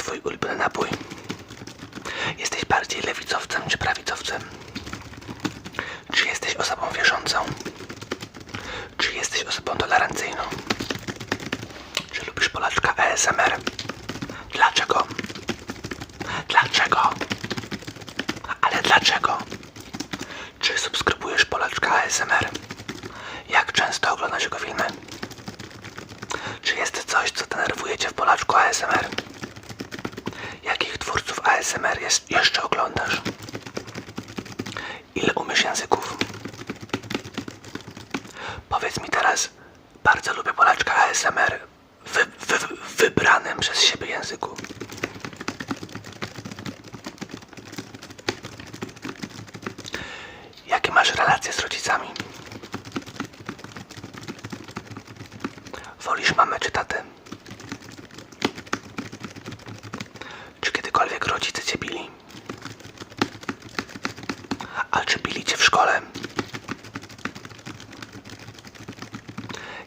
twój ulubiony napój? Jesteś bardziej lewicowcem czy prawicowcem? Czy jesteś osobą wierzącą? Czy jesteś osobą tolerancyjną? Czy lubisz Polaczka ASMR? Dlaczego? Dlaczego? Ale dlaczego? Czy subskrybujesz Polaczka ASMR? Jak często oglądasz jego filmy? Czy jest coś, co denerwuje Cię w Polaczku ASMR? ASMR jest, jeszcze oglądasz? Ile umiesz języków? Powiedz mi teraz, bardzo lubię Polaczka ASMR wy, wybranym przez siebie języku. Jakie masz relacje z rodzicami? Wolisz mamę czy tatę? Czy kiedykolwiek rodzice cię bili? A czy bili cię w szkole?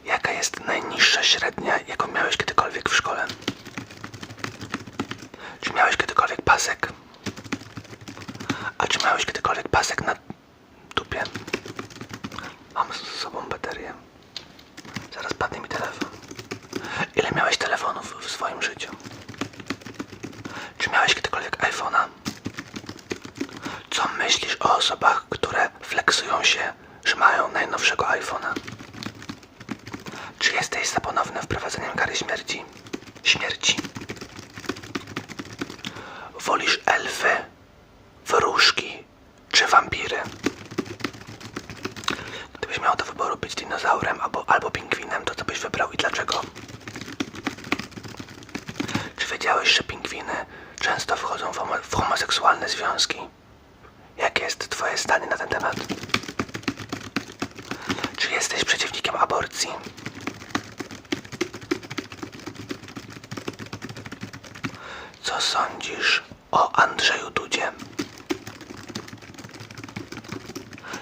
Jaka jest najniższa średnia, jaką miałeś kiedykolwiek w szkole? Czy miałeś kiedykolwiek pasek? A czy miałeś kiedykolwiek pasek na dupie? Mam z sobą baterię. Zaraz padnie mi telefon. Ile miałeś telefonów w swoim życiu? Czy miałeś kiedykolwiek iPhone'a? Co myślisz o osobach, które flexują się, że mają najnowszego iPhone'a? Czy jesteś za ponownym wprowadzeniem kary śmierci? Śmierci. Wolisz elfy, wróżki czy wampiry? Gdybyś miał do wyboru być dinozaurem albo, albo pingwinem, to co byś wybrał i dlaczego? Czy wiedziałeś, że pingwiny często wchodzą w, homo w homoseksualne związki? Jakie jest twoje zdanie na ten temat? Czy jesteś przeciwnikiem aborcji? Co sądzisz o Andrzeju Dudzie?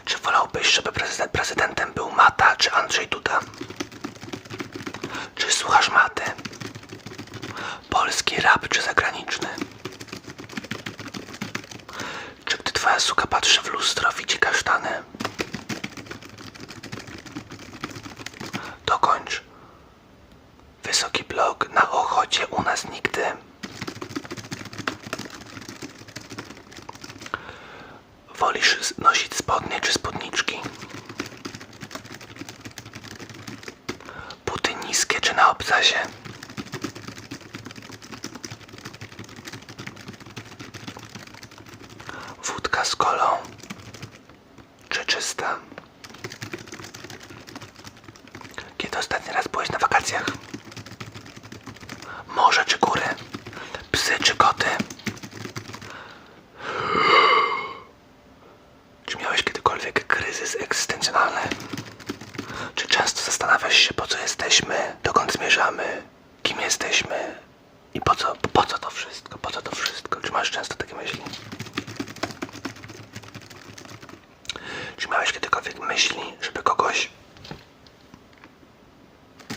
Czy wolałbyś, żeby prezydent, prezydentem był Mata czy Andrzej Duda? Czy słuchasz Maty? Polski rap czy zagraniczny? Twoja suka patrzy w lustro, widzi kasztany? Dokończ. Wysoki blok na Ochocie u nas nigdy. Wolisz nosić spodnie czy spódniczki? Buty niskie czy na obcasie? Wódka z kolą czy czysta? Kiedy ostatni raz byłeś na wakacjach? Morze czy góry? Psy czy koty? Czy miałeś kiedykolwiek kryzys egzystencjonalny? Czy często zastanawiasz się, po co jesteśmy, dokąd zmierzamy, kim jesteśmy i po co, po co to wszystko, po co to wszystko? Czy masz często takie myśli? Czy miałeś kiedykolwiek myśli, żeby kogoś...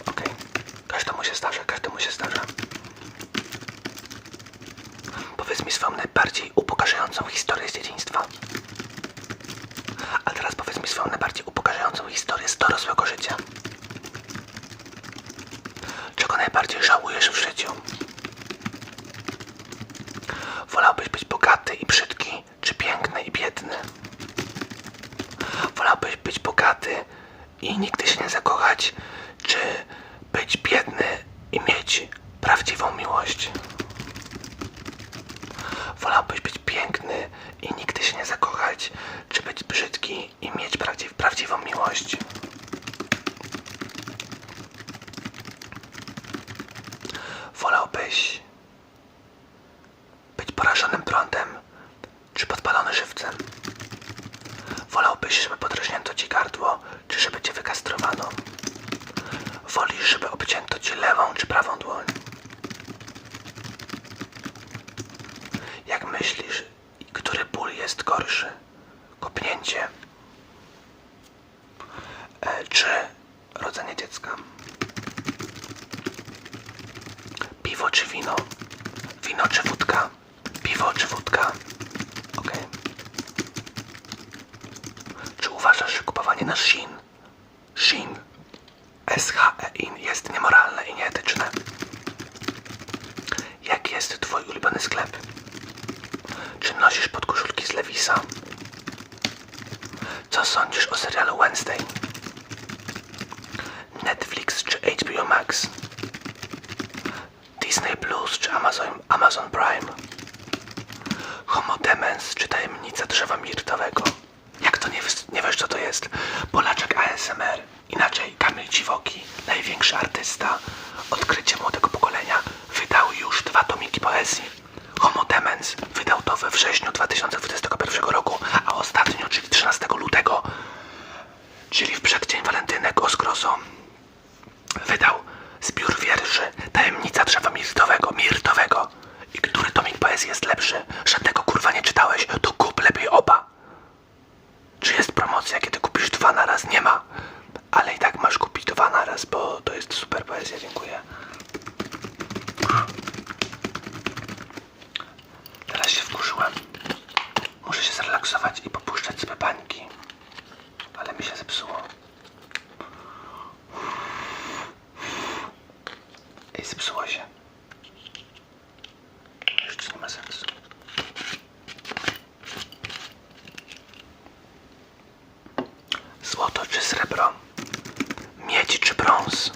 Okej, każdemu się zdarza, każdemu się zdarza. Powiedz mi swoją najbardziej upokarzającą historię z dzieciństwa. A teraz powiedz mi swoją najbardziej upokarzającą historię z dorosłego życia. Czego najbardziej żałujesz w życiu? Wolałbyś być bogaty i brzydki, czy piękny i biedny? Wolałbyś być bogaty i nigdy się nie zakochać, czy być biedny i mieć prawdziwą miłość? Wolałbyś być piękny i nigdy się nie zakochać, czy być brzydki i mieć prawdziw prawdziwą miłość? Wolałbyś być porażonym prądem, czy podpalony żywcem? Wolałbyś, żeby podrażnięto ci gardło, czy żeby cię wykastrowano? Obcięto ci lewą czy prawą dłoń? Jak myślisz, który ból jest gorszy? Kopnięcie e, czy rodzenie dziecka? Piwo czy wino? Wino czy wódka? Piwo czy wódka? Okej. Czy uważasz, że kupowanie na Shein, Shein, S-H-E-IN jest niemoralne i nieetyczne? Jaki jest twój ulubiony sklep? Czy nosisz Co sądzisz o serialu Wednesday? Netflix czy HBO Max? Disney Plus czy Amazon, Amazon Prime? Homo Demens czy tajemnica drzewa mirtowego? Jak to nie, nie wiesz co to Tajemnica drzewa mirtowego, mirtowego. I który tomik poezji jest lepszy? Żadnego kurwa nie czytałeś, to kup lepiej oba. Czy jest promocja, kiedy kupisz dwa na raz? Nie ma. Ale i tak masz kupić dwa na raz, bo to jest super poezja, dziękuję. Teraz się wkurzyłem. Muszę się zrelaksować i popuszczać sobie bańki. Ale mi się zepsuło. Ej, zepsuło się. Już nie ma sensu. Złoto czy srebro? Miedź czy brąz?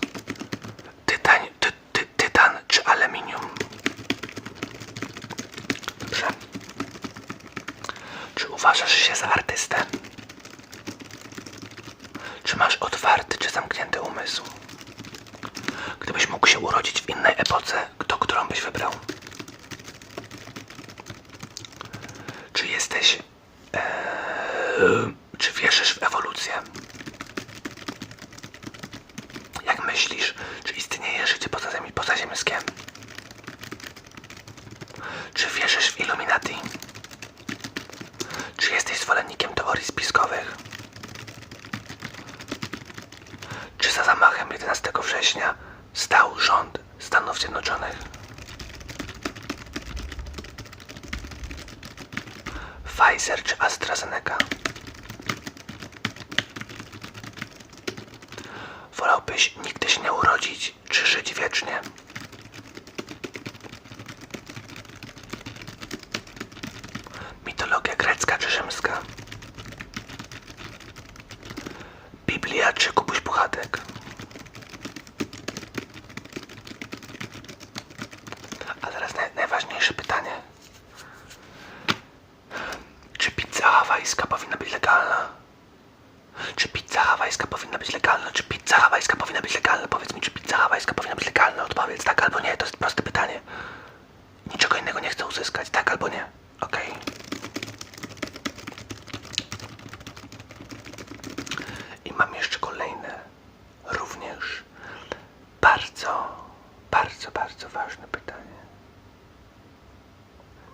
Tytań, ty, ty, tytan czy aluminium? Dobrze. Czy uważasz się za artystę? Czy masz otwarty czy zamknięty umysł? Gdybyś mógł się urodzić w innej epoce, to którą byś wybrał? Czy jesteś. Eee, czy wierzysz w ewolucję? Jak myślisz, czy istnieje życie poza pozaziemskie? Czy wierzysz w Illuminati? Czy jesteś zwolennikiem teorii spiskowych? Czy za zamachem 11 września stał rząd Stanów Zjednoczonych? Pfizer czy AstraZeneca? Wolałbyś nigdy się nie urodzić, czy żyć wiecznie? Rzymska? Biblia czy Kubuś Puchatek? A teraz naj, najważniejsze pytanie. Czy pizza hawajska powinna być legalna? Czy pizza hawajska powinna być legalna? Czy pizza hawajska powinna być legalna? Powiedz mi, czy pizza hawajska powinna być legalna? Odpowiedz tak albo nie, to jest proste pytanie. Niczego innego nie chcę uzyskać, tak albo nie. Okej. I mam jeszcze kolejne, również bardzo, bardzo, bardzo ważne pytanie.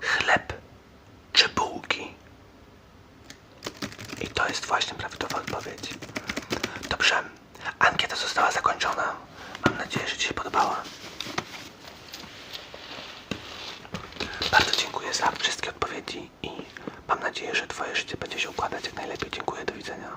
Chleb czy bułki? I to jest właśnie prawidłowa odpowiedź. Dobrze, ankieta została zakończona. Mam nadzieję, że Ci się podobała. Bardzo dziękuję za wszystkie odpowiedzi i mam nadzieję, że Twoje życie będzie się układać jak najlepiej. Dziękuję, do widzenia.